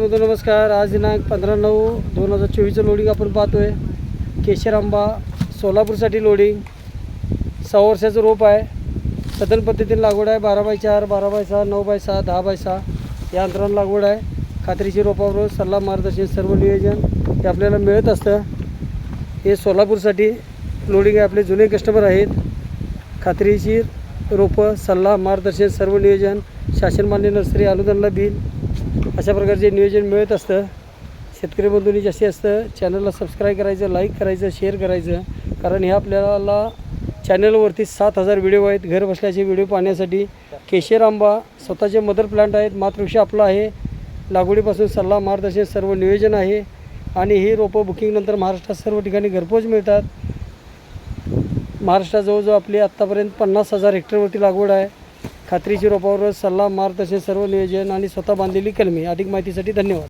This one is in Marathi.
नमस्कार. आज दिनांक पंधरा नऊ दोन हजार चोवीसचं लोडिंग आपण पाहतोय. केशर आंबा सोलापूरसाठी लोडिंग सहा वर्षाचं रोप आहे. सदन पद्धतीने लागवड आहे. बारा बाय चार बारा बाय सहा नऊ बाय सहा दहा बाय सहा. या अंतरानं लागवड आहे. खात्रीची रोपावर सल्ला मार्गदर्शन सर्व नियोजन हे आपल्याला मिळत असतं. हे सोलापूरसाठी लोडिंग आहे. आपले जुने कस्टमर आहेत. खात्रीशीर रोपं सल्ला मार्गदर्शन सर्व नियोजन शासनमान्य नर्सरी अनुदानला बिल अशा प्रकारचे नियोजन मिळत असतं. शेतकरी बंधूंनी जसे असतं चॅनलला सबस्क्राईब करायचं लाईक करायचं शेअर करायचं. कारण हे आपल्याला चॅनलवरती सात हजार व्हिडिओ आहेत. घर बसल्याचे व्हिडिओ पाहण्यासाठी केशर आंबा स्वतःचे मदर प्लांट आहेत. मातृवृक्ष आपला आहे. लागवडीपासून सल्ला मार्गदर्शन सर्व नियोजन आहे. आणि ही रोपं बुकिंगनंतर महाराष्ट्रात सर्व ठिकाणी घरपोच मिळतात. महाराष्ट्राजवळजवळ आपली आत्तापर्यंत पन्नास हजार हेक्टरवरती लागवड आहे. खात्रीची रोपावर सल्ला मार्गदर्शन सर्व नियोजन आणि स्वतः बांधलेली कलमी. अधिक माहितीसाठी धन्यवाद.